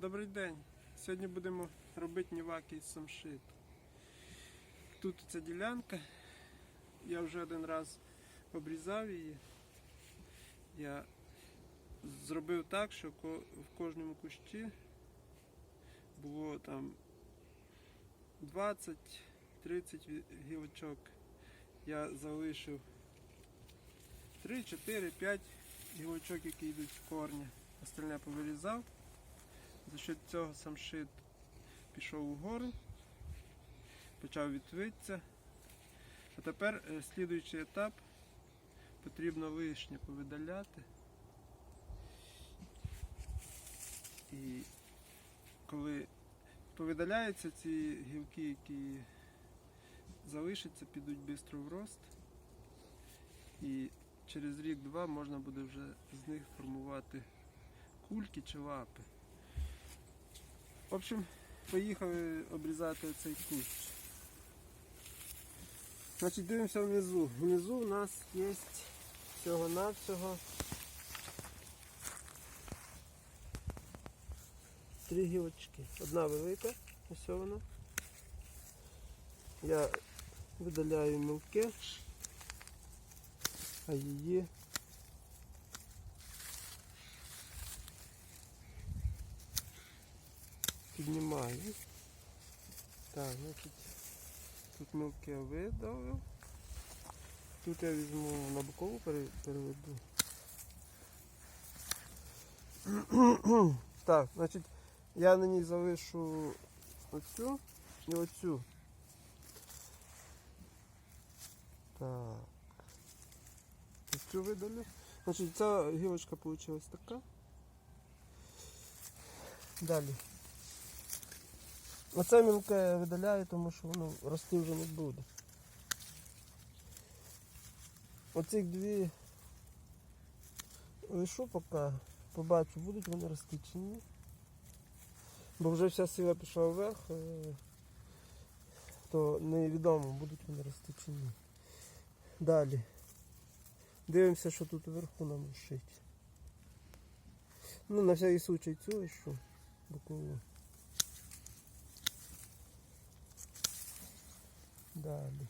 Добрий день. Сьогодні будемо робити ніваки із самшиту. Тут ця ділянка. Я вже один раз обрізав її. Я зробив так, що в кожному кущі було там 20-30 гілочок. Я залишив 3, 4, 5 гілочок, які йдуть в корні. Остальне повирізав. За счет цього самшит пішов угору, почав відвитися. А тепер е, слідуючий етап потрібно лишнє повидаляти. І коли повидаляються ці гілки, які залишаться, підуть швидко в рост. І через рік-два можна буде вже з них формувати кульки чи лапи. В общем, поїхали обрізати цей кущ. Значить, дивимося внизу. Внизу у нас є всього-навсього три гілочки. Одна велика, ось вона. Я видаляю мілке, а її піднімаю. Так, значить, тут мілке видавив. Тут я візьму на бокову переведу. Так, значить, я на ній залишу оцю і оцю. Так. Оцю видалю. Значить, ця гілочка вийшла така. Далі. Оце мілке видаляю, тому що воно рости вже не буде. Оці дві лишу поки побачу, будуть вони рости чи ні. Бо вже вся сила пішла вверх, е, то невідомо, будуть вони рости чи ні. Далі. Дивимося, що тут вверху нам лишить. Ну, на всякий случай цю лишу бокову. Далі.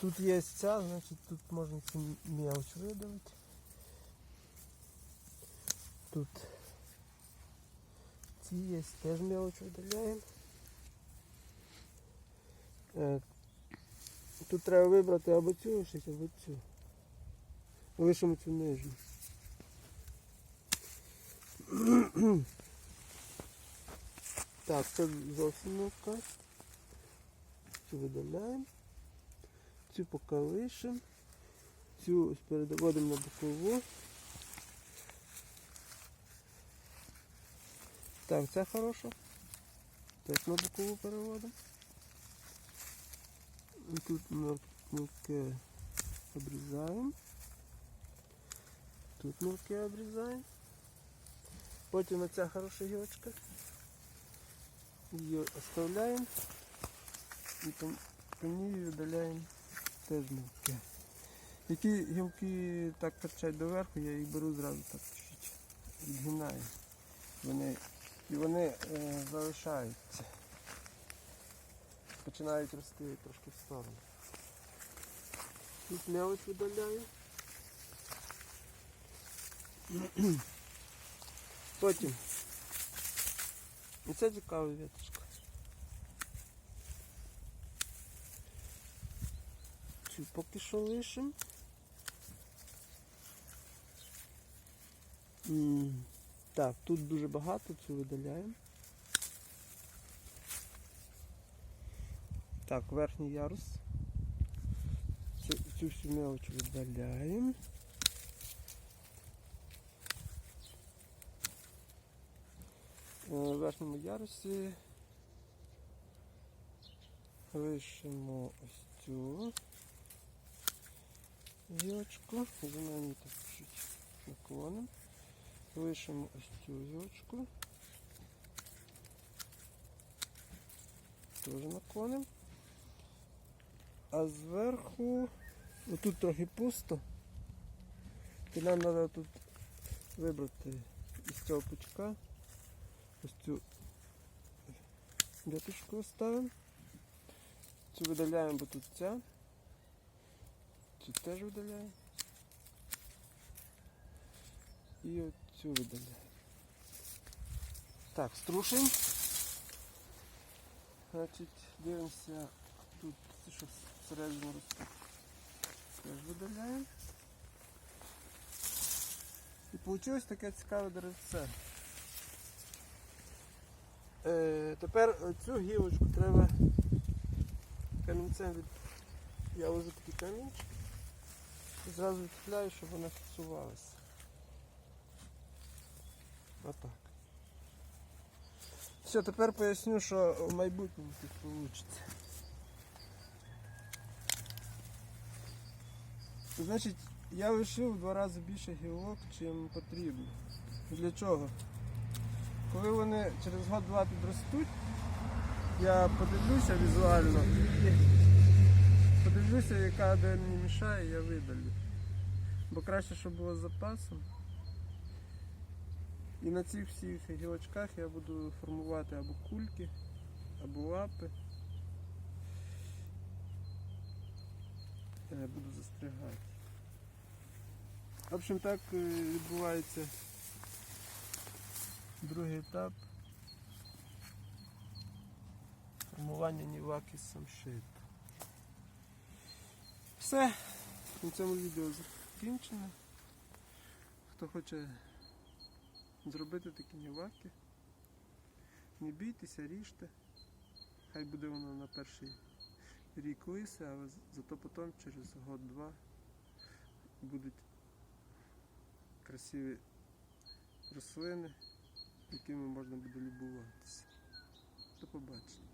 Тут є ця, значить тут можна цю мелочь видавити. Тут ці є, теж мелочь видаляємо. Е, Тут треба вибрати або цю лишити, або цю. Лишимо цю нижню. Так, це зовсім не. Цю видаляємо. Цю поки. Цю ось переводимо на бокову. Так, ця хороша. Теж на бокову переводимо. І тут мел- обрізаємо. Тут мелке обрізаємо. Потім оця хороша гілочка. Її оставляємо. І по ній видаляємо теж мілки. Які гілки так торчать доверху, я їх беру зразу так чуть відгинаю. Вони, і вони е, залишаються. Починають рости трошки в сторону. Тут мелочь видаляю. Потім. І це цікава віточка. Цю поки що лишимо. Так, тут дуже багато, цю видаляємо. Так, верхній ярус. Цю, всю мелочь видаляємо. Е, В верхньому ярусі лишимо ось цю гілочку. За нами так чуть наклонимо. Лишимо ось цю гілочку. Теж наклонимо. А зверху, отут трохи пусто. І нам треба тут вибрати із цього пучка ось цю Дяточку ставимо. Цю видаляємо, бо тут ця. Цю теж видаляємо. І оцю видаляємо. Так, струшимо. Значить, дивимося тут, що всередину росте. Теж видаляємо. І вийшло таке цікаве деревце. Е, тепер цю гілочку треба камінцем від... Я ложу такий камінчик і зразу відхиляю, щоб вона фіксувалася. Отак. Все, тепер поясню, що в майбутньому тут вийде. Значить, я лишив в два рази більше гілок, чим потрібно. Для чого? Коли вони через год-два підростуть, я подивлюся візуально подивлюся, яка де мені мішає, я видалю. Бо краще, щоб було з запасом. І на цих всіх гілочках я буду формувати або кульки, або лапи. Я буду застрягати. В общем, так е, відбувається другий етап формування ніваки самшит. Все, на цьому відео закінчено. Хто хоче зробити такі ніваки, не бійтеся, ріжте. Хай буде воно на перший рік лисе, але зато потім через год-два будуть красиві рослини, якими можна буде любуватися. До побачення.